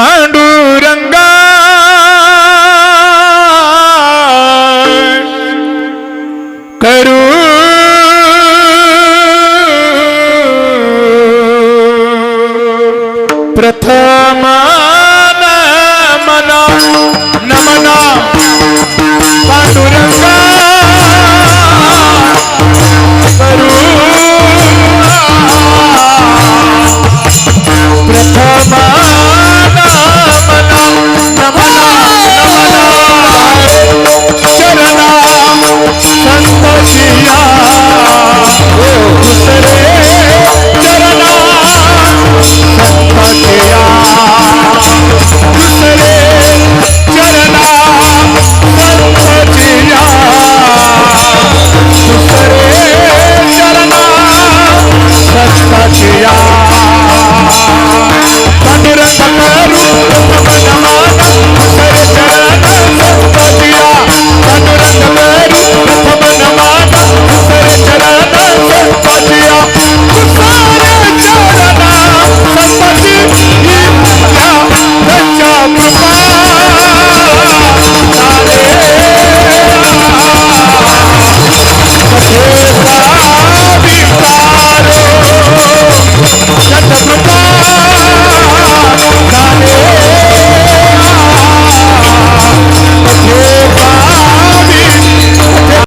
പാണ്ഡൂരംഗ. കരൂ പ്രഥമ Yeah.